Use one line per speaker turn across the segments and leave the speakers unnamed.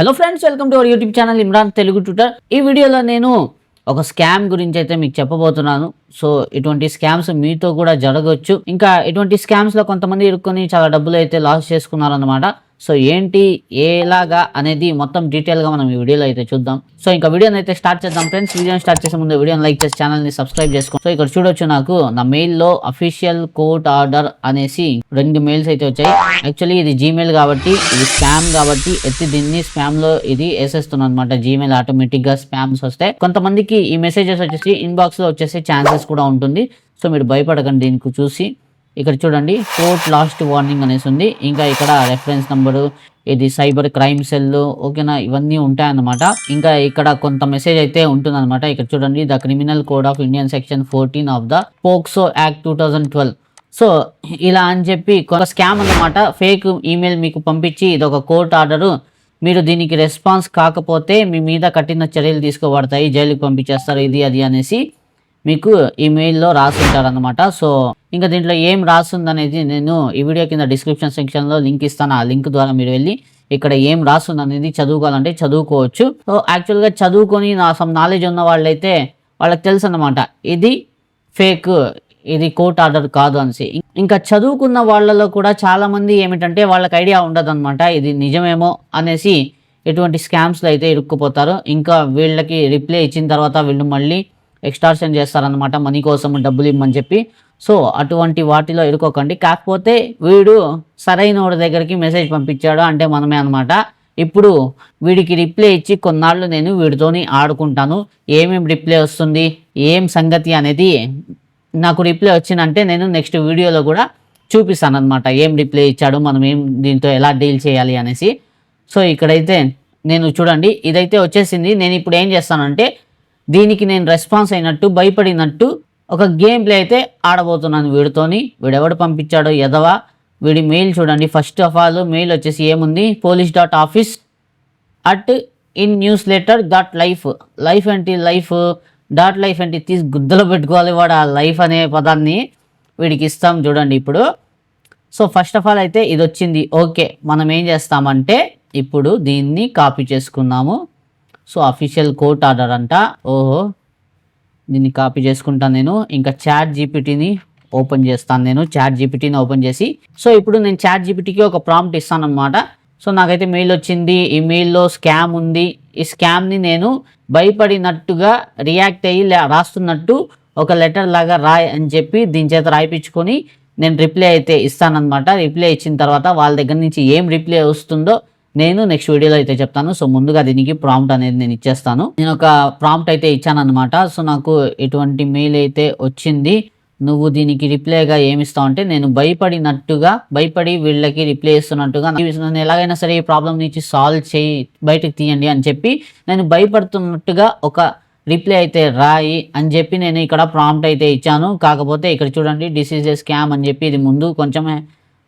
Hello friends welcome to our YouTube channel Imran Telugu tutor ఈ వీడియోలో నేను ఒక స్కామ్ గురించి అయితే మీకు చెప్పబోతున్నాను. సో ఇటువంటి స్కామ్స్ మీతో కూడా జరగవచ్చు ఇంకా ఇటువంటి స్కామ్స్లో కొంతమంది ఇరుక్కొని చాలా డబ్బులు అయితే లాస్ చేసుకున్నారన్నమాట. సో ఏంటి ఎలాగా అనేది మొత్తం డీటెయిల్గా మనం ఈ వీడియోలో అయితే చూద్దాం. సో ఇంకా వీడియోని అయితే స్టార్ట్ చేద్దాం ఫ్రెండ్స్ వీడియోని స్టార్ట్ చేసే ముందు వీడియోని లైక్ చేసి ఛానల్ని సబ్స్క్రైబ్ చేసుకోండి సో ఇక్కడ చూడొచ్చు నాకు నా మెయిల్లో అఫీషియల్ కోర్ట్ ఆర్డర్ అనేసి రెండు మెయిల్స్ అయితే వచ్చాయి. యాక్చువల్లీ ఇది జీమెయిల్ కాబట్టి ఇది స్పామ్ కాబట్టి ఎత్తి దీన్ని స్పామ్లో ఇది వేసేస్తున్నాను అనమాట జీమెయిల్ ఆటోమేటిక్గా స్పామ్స్ వస్తాయి కొంతమందికి ఈ మెసేజెస్ వచ్చేసి ఇన్బాక్స్లో వచ్చేసే ఛాన్సెస్ కూడా ఉంటుంది. సో మీరు భయపడకండి దీనికి చూసి. ఇక్కడ చూడండి కోర్ట్ లాస్ట్ వార్నింగ్ అనేసి ఉంది. ఇంకా ఇక్కడ రెఫరెన్స్ నెంబరు ఇది సైబర్ క్రైమ్ సెల్ ఓకేనా? ఇవన్నీ ఉంటాయన్నమాట. ఇంకా ఇక్కడ కొంత మెసేజ్ అయితే ఉంటుందన్నమాట. ఇక్కడ చూడండి the criminal code of Indian section fourteen of the POCSO act two thousand twelve. So ఇలా అని చెప్పి ఒక స్కామ్ అన్నమాట. ఫేక్ ఈమెయిల్ మీకు పంపించి ఇది ఒక కోర్ట్ ఆర్డరు మీరు దీనికి రెస్పాన్స్ కాకపోతే మీ మీద కఠిన చర్యలు తీసుకోబడతాయి. జైలుకి పంపించేస్తారు ఇది అది అనేసి. మీకు ఈ మెయిల్లో రాసి ఉంటారనమాట సో ఇంకా దీంట్లో ఏం రాస్తుంది అనేది నేను ఈ వీడియో కింద డిస్క్రిప్షన్ సెక్షన్లో లింక్ ఇస్తాను. ఆ లింక్ ద్వారా మీరు వెళ్ళి ఇక్కడ ఏం రాస్తుంది అనేది చదువుకోవాలంటే చదువుకోవచ్చు. సో యాక్చువల్గా చదువుకొని నా సమ్ నాలెడ్జ్ ఉన్న వాళ్ళైతే వాళ్ళకి తెలుసు అనమాట ఇది ఫేక్ ఇది కోర్ట్ ఆర్డర్ కాదు అనేసి. ఇంకా చదువుకున్న వాళ్ళలో కూడా చాలామంది ఏమిటంటే వాళ్ళకి ఐడియా ఉండదు అనమాట ఇది నిజమేమో అనేసి ఎటువంటి స్కామ్స్లో అయితే ఇరుక్కుపోతారు. ఇంకా వీళ్ళకి రిప్లై ఇచ్చిన తర్వాత వీళ్ళు మళ్ళీ ఎక్స్టార్షన్ చేస్తారనమాట మనీ కోసం డబ్బులు ఇమ్మని చెప్పి. సో అటువంటి వాటిలో ఎదుకోకండి కాకపోతే వీడు సరైన వాడి దగ్గరికి మెసేజ్ పంపించాడు అంటే మనమే అనమాట ఇప్పుడు వీడికి రిప్లై ఇచ్చి కొన్నాళ్ళు నేను వీడితోని ఆడుకుంటాను. ఏమేమి రిప్లై వస్తుంది ఏం సంగతి అనేది నాకు రిప్లై వచ్చిందంటే నేను నెక్స్ట్ వీడియోలో కూడా చూపిస్తాను అనమాట ఏం రిప్లై ఇచ్చాడు మనం ఏం దీంతో ఎలా డీల్ చేయాలి అనేసి. సో ఇక్కడైతే నేను చూడండి ఇదైతే వచ్చేసింది. నేను ఇప్పుడు ఏం చేస్తానంటే దీనికి నేను రెస్పాన్స్ అయినట్టు భయపడినట్టు ఒక గేమ్ ప్లే అయితే ఆడబోతున్నాను వీడితోని. వీడెవడు పంపించాడో ఎదవా వీడి మెయిల్ చూడండి. ఫస్ట్ ఆఫ్ ఆల్ మెయిల్ వచ్చేసి ఏముంది? Police dot office at in newsletter dot life life ఏంటి లైఫ్ డాట్ లైఫ్ ఏంటి తీసి గుద్దలో పెట్టుకోవాలి వాడు ఆ లైఫ్ అనే పదాన్ని వీడికి ఇస్తాం చూడండి ఇప్పుడు. సో ఫస్ట్ ఆఫ్ ఆల్ అయితే ఇది వచ్చింది. ఓకే మనం ఏం చేస్తామంటే ఇప్పుడు దీన్ని కాపీ చేసుకున్నాము సో అఫీషియల్ కోర్ట్ ఆర్డర్ అంట. ఓహో దీన్ని కాపీ చేసుకుంటాను నేను. ఇంకా చాట్ జీపీటీని ఓపెన్ చేస్తాను నేను. చాట్ జీపీటీని ఓపెన్ చేసి. సో ఇప్పుడు నేను చాట్ జీపీటీకి ఒక ప్రాంప్ట్ ఇస్తాను అనమాట సో నాకైతే మెయిల్ వచ్చింది. ఈ మెయిల్లో స్కామ్ ఉంది. ఈ స్కామ్ని నేను భయపడినట్టుగా రియాక్ట్ అయ్యి రాస్తున్నట్టు ఒక లెటర్ లాగా రాయ్ అని చెప్పి దీని చేత రాయిపించుకొని నేను రిప్లై అయితే ఇస్తానన్నమాట. రిప్లై ఇచ్చిన తర్వాత వాళ్ళ దగ్గర నుంచి ఏం రిప్లై వస్తుందో నేను నెక్స్ట్ వీడియోలో అయితే చెప్తాను. సో ముందుగా దీనికి ప్రాంప్ట్ అనేది నేను ఇచ్చేస్తాను. నేను ఒక ప్రాంప్ట్ అయితే ఇచ్చాను అనమాట సో నాకు ఎటువంటి మెయిల్ అయితే వచ్చింది నువ్వు దీనికి రిప్లైగా ఏమిస్తావు అంటే నేను భయపడినట్టుగా భయపడి వీళ్ళకి రిప్లై ఇస్తున్నట్టుగా నేను ఎలాగైనా సరే ఈ ప్రాబ్లం నుంచి సాల్వ్ చేయి బయటకు తీయండి అని చెప్పి నేను భయపడుతున్నట్టుగా ఒక రిప్లై అయితే రాయి అని చెప్పి నేను ఇక్కడ ప్రాంప్ట్ అయితే ఇచ్చాను. కాకపోతే ఇక్కడ చూడండి డిసీజ్ స్కామ్ అని చెప్పి ఇది ముందు కొంచెం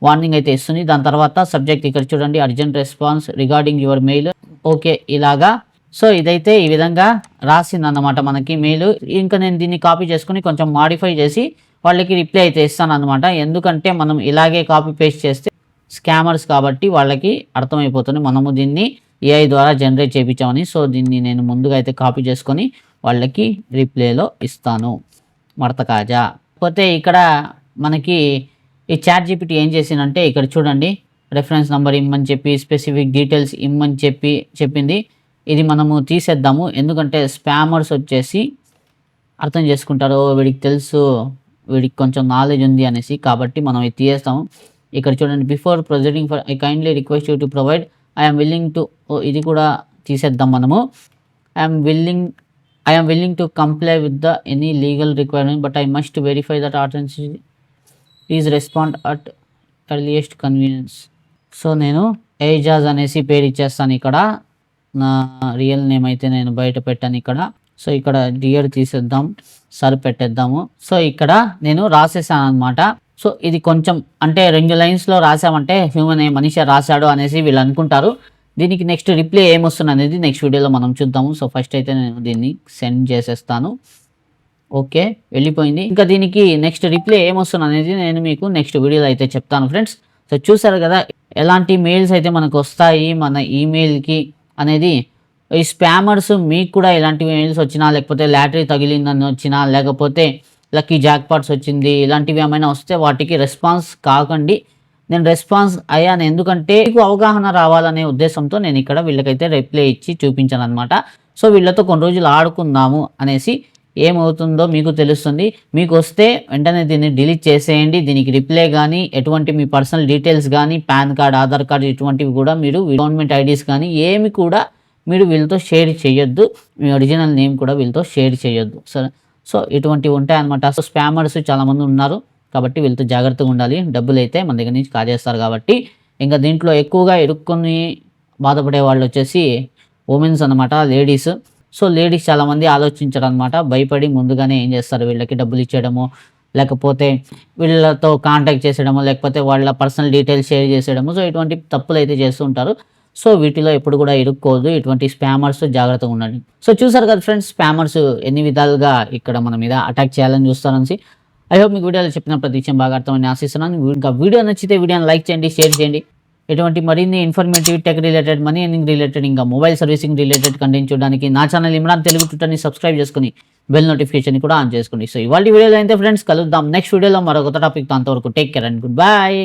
వార్నింగ్ అయితే ఇస్తుంది. దాని తర్వాత సబ్జెక్ట్ ఇక్కడ చూడండి. Urgent response regarding your mail okay ఇలాగా. సో ఇదైతే ఈ విధంగా రాసిందన్నమాట మనకి మెయిల్ ఇంకా నేను దీన్ని కాపీ చేసుకుని కొంచెం మాడిఫై చేసి వాళ్ళకి రిప్లై అయితే ఇస్తాను అనమాట ఎందుకంటే మనం ఇలాగే కాపీ పేస్ట్ చేస్తే స్కామర్స్ కాబట్టి వాళ్ళకి అర్థమైపోతుంది. మనము దీన్ని ఏఐ ద్వారా జనరేట్ చేయించామని. సో దీన్ని నేను ముందుగా అయితే కాపీ చేసుకొని వాళ్ళకి రిప్లైలో ఇస్తాను. మడత కాజా. పోతే ఇక్కడ మనకి ఈ చాట్ జీపీటీ ఏం చేసిందంటే ఇక్కడ చూడండి రెఫరెన్స్ నెంబర్ ఇమ్మని చెప్పి స్పెసిఫిక్ డీటెయిల్స్ ఇమ్మని చెప్పి చెప్పింది. ఇది మనము తీసేద్దాము. ఎందుకంటే స్పామర్స్ వచ్చేసి అర్థం చేసుకుంటారు వీడికి తెలుసు వీడికి కొంచెం నాలెడ్జ్ ఉంది అనేసి. కాబట్టి మనం ఇది తీసేస్తాము. ఇక్కడ చూడండి before proceeding for I kindly request you to provide I'm willing to ఇది కూడా తీసేద్దాం మనము. I'm willing I'm willing to comply with the any legal requirement but I must verify that authenticity please respond at earliest convenience so నేను ఏజాజ్ అనేసి పేరు ఇచ్చేస్తాను ఇక్కడ. నా రియల్ నేమ్ అయితే నేను బయట పెట్టాను ఇక్కడ. సో ఇక్కడ డియర్ తీసేద్దాం సర్ పెట్టేద్దాము సో ఇక్కడ నేను రాసేసాను అనమాట సో ఇది కొంచెం అంటే రెండు లైన్స్లో రాసామంటే హ్యూమన్ ఏ మనిషి రాశాడు అనేసి వీళ్ళు అనుకుంటారు. దీనికి నెక్స్ట్ రిప్లై ఏమొస్తుంది అనేది నెక్స్ట్ వీడియోలో మనం చూద్దాము. సో ఫస్ట్ అయితే నేను దీన్ని సెండ్ చేసేస్తాను. ఓకే వెళ్ళిపోయింది. ఇంకా దీనికి నెక్స్ట్ రిప్లై ఏమొస్తుంది అనేది నేను మీకు నెక్స్ట్ వీడియోలో అయితే చెప్తాను ఫ్రెండ్స్ సో చూసారు కదా ఎలాంటి మెయిల్స్ అయితే మనకు వస్తాయి మన ఈమెయిల్కి అనేది ఈ స్పామర్స్ మీకు కూడా ఇలాంటి మెయిల్స్ వచ్చినా లేకపోతే లాటరీ తగిలిందని వచ్చినా లేకపోతే లక్కీ జాక్ పాట్స్ వచ్చింది ఇలాంటివి ఏమైనా వస్తే వాటికి రెస్పాన్స్ కాకండి. నేను రెస్పాన్స్ అయ్యాను ఎందుకంటే మీకు అవగాహన రావాలనే ఉద్దేశంతో నేను ఇక్కడ వీళ్ళకైతే రిప్లై ఇచ్చి చూపించాను అనమాట సో వీళ్ళతో కొన్ని రోజులు ఆడుకుందాము అనేసి ఏమవుతుందో మీకు తెలుస్తుంది. మీకు వస్తే వెంటనే దీన్ని డిలీట్ చేసేయండి. దీనికి రిప్లై కానీ ఎటువంటి మీ పర్సనల్ డీటెయిల్స్ కానీ పాన్ కార్డ్ ఆధార్ కార్డ్ ఇటువంటివి కూడా మీరు గవర్నమెంట్ ఐడీస్ కానీ ఏమి కూడా మీరు వీళ్ళతో షేర్ చేయొద్దు. మీ ఒరిజినల్ నేమ్ కూడా వీళ్ళతో షేర్ చేయొద్దు. సరే. సో ఇటువంటివి ఉంటాయన్నమాట. సో స్పామర్స్ చాలామంది ఉన్నారు కాబట్టి వీళ్ళతో జాగ్రత్తగా ఉండాలి. డబ్బులు అయితే మన దగ్గర నుంచి కాజేస్తారు కాబట్టి. ఇంకా దీంట్లో ఎక్కువగా ఇరుక్కొని బాధపడే వాళ్ళు వచ్చేసి ఉమెన్స్ అనమాట లేడీస్ సో లేడీస్ చాలామంది ఆలోచించరు అనమాట భయపడి ముందుగానే ఏం చేస్తారు? వీళ్ళకి డబ్బులు ఇచ్చేయడము లేకపోతే వీళ్ళతో కాంటాక్ట్ చేసేయడము లేకపోతే వాళ్ళ పర్సనల్ డీటెయిల్స్ షేర్ చేసేయడము. సో ఇటువంటి తప్పులు అయితే చేస్తూ ఉంటారు. సో వీటిలో ఎప్పుడు కూడా ఇరుక్కోవద్దు. ఇటువంటి స్పామర్స్ జాగ్రత్తగా ఉండండి. సో చూసారు కదా ఫ్రెండ్స్ స్పామర్స్ ఎన్ని విధాలుగా ఇక్కడ మన మీద అటాక్ చేయాలని చూస్తారని ఐ హోప్ మీకు వీడియోలో చెప్పిన ప్రతి విషయం బాగా అర్థమని ఆశిస్తున్నాను. ఇంకా వీడియో నచ్చితే వీడియోని లైక్ చేయండి షేర్ చేయండి. ఇటువంటి మరిన్ని informative tech related money earning related ఇంకా మొబైల్ సర్వీసింగ్ రిలేటెడ్ కంటెంట్ చూడడానికి నా ఛానల్ ఇమ్రాన్ తెలుగు ట్విట్టర్ని సబ్స్క్రైబ్ చేసుకుని బెల్ నోటిఫికేషన్ కూడా ఆన్ చేసుకోండి సో ఇవాళ వీడియోలో అయితే ఫ్రెండ్స్ కలుద్దాం. నెక్స్ట్ వీడియోలో మరొక టాపిక్ అంతవరకు take care and good bye